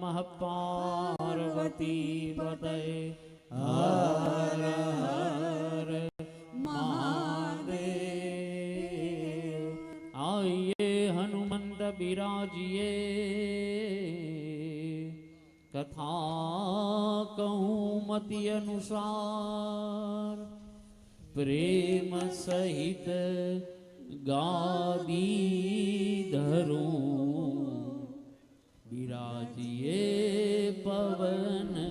नमः पार्वती पते हर हर महादेव। आइए हनुमंत विराजिए कथा कहूँ मति अनुसार। प्रेम सहित गादी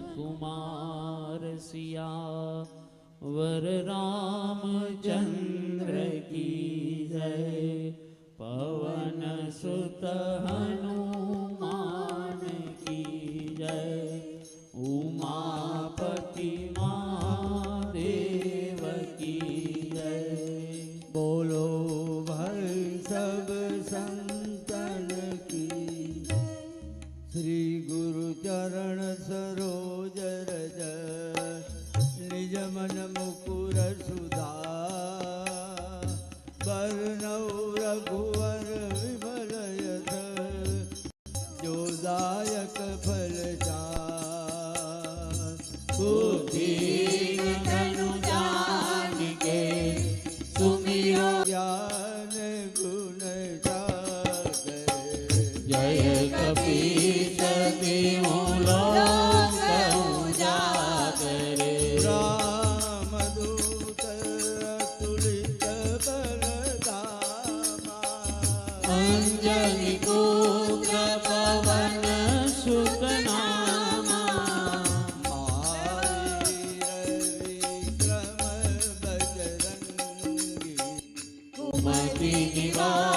કુમાર સિયા વર રામચંદ્ર કી જય પવન સુત હનુમાન કી જય ઉમાપતિ મહાદેવ કી જય બોલો ભાઈ સબ સંતન કી શ્રી ગુરુ ચરણ સરોજ રજ નિજ મન મુકુર સુધા બરનૌ રઘુવર વિમલ જોદાયક જો દાયક ફલ ચા બુદ્ધિ જાનિકે સુમિરો જ્ઞાન ગુણ જય કપીશ अंजलि गोत्र पवन सुतनामा विक्रम बजरंगी। कुमति निवा